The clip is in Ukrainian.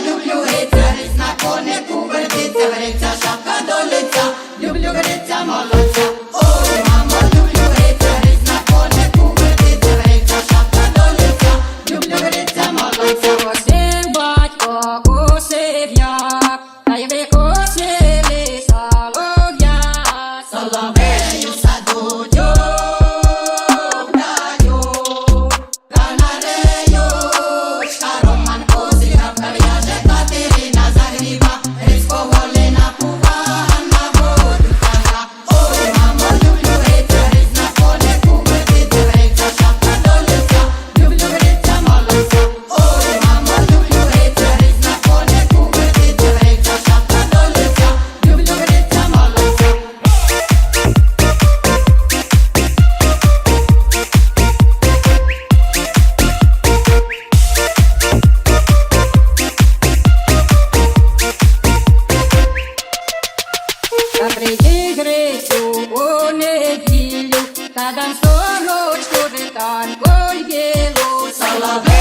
люблю гриця, гриць на конику вертиться, гриця love.